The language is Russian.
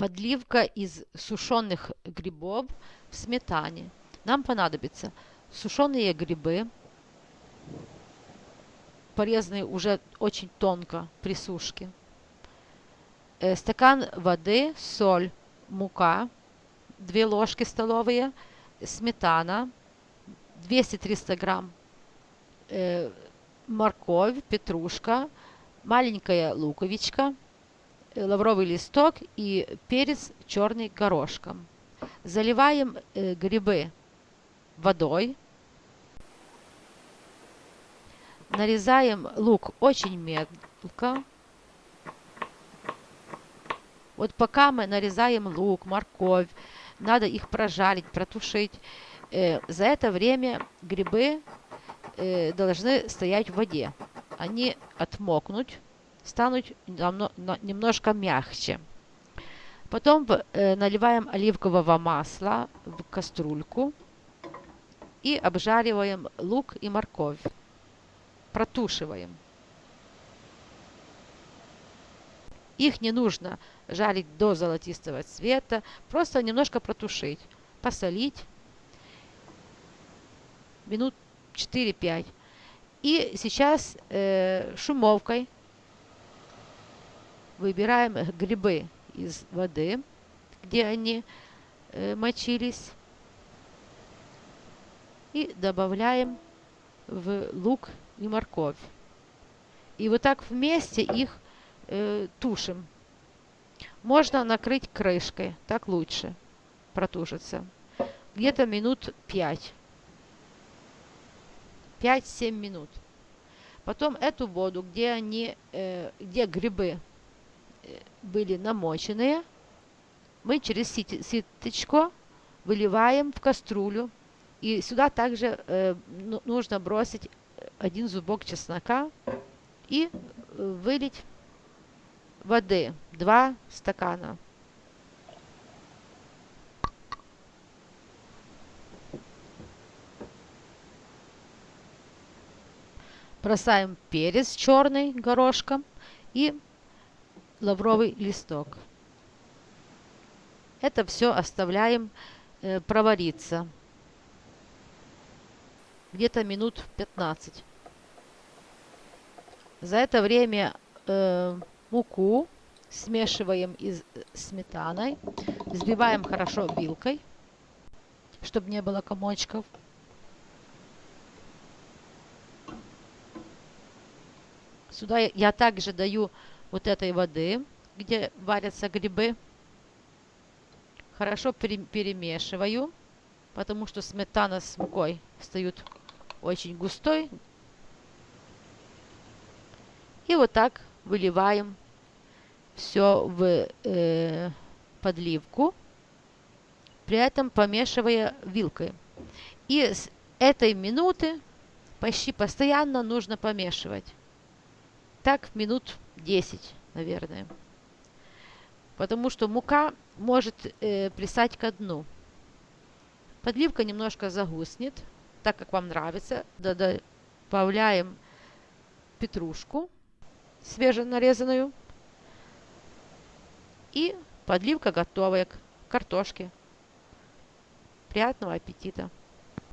подливка из сушеных грибов в сметане. Нам понадобится сушеные грибы, порезанные уже очень тонко при сушке, э, стакан воды, соль, мука, 2 ложки столовые, сметана, 200-300 грамм, э, морковь, петрушка, маленькая луковичка – лавровый листок и перец черный горошком. Заливаем э, грибы водой. Нарезаем лук очень мелко. Вот пока мы нарезаем лук, морковь, надо их прожарить, протушить. Э, за это время грибы э, должны стоять в воде. Они отмокнуть станут немножко мягче. Потом э, наливаем оливкового масла в кастрюльку и обжариваем лук и морковь. Протушиваем. Их не нужно жарить до золотистого цвета, просто немножко протушить, посолить минут 4-5. И сейчас э, шумовкой выбираем грибы из воды, где они э, мочились, и добавляем в лук и морковь. И вот так вместе их э, тушим. Можно накрыть крышкой, так лучше протушится. Где-то минут 5. 5-7 минут. Потом эту воду, где они, э, где грибы были намоченные, мы через ситочко выливаем в кастрюлю. И сюда также э, ну, нужно бросить один зубок чеснока и э, вылить воды 2 стакана. Бросаем перец черный горошком и лавровый листок. Это все оставляем э, провариться где-то минут 15. За это время э, муку смешиваем из сметаной, взбиваем хорошо вилкой, чтобы не было комочков. Сюда я также даю вот этой воды, где варятся грибы. Хорошо перемешиваю, потому что сметана с мукой встают очень густой. И вот так выливаем все в э, подливку, при этом помешивая вилкой. И с этой минуты почти постоянно нужно помешивать. Так минут 10, наверное. Потому что мука может э, плясать ко дну. Подливка немножко загуснет, так как вам нравится. Добавляем петрушку свеженарезанную. И подливка готовая к картошке. Приятного аппетита!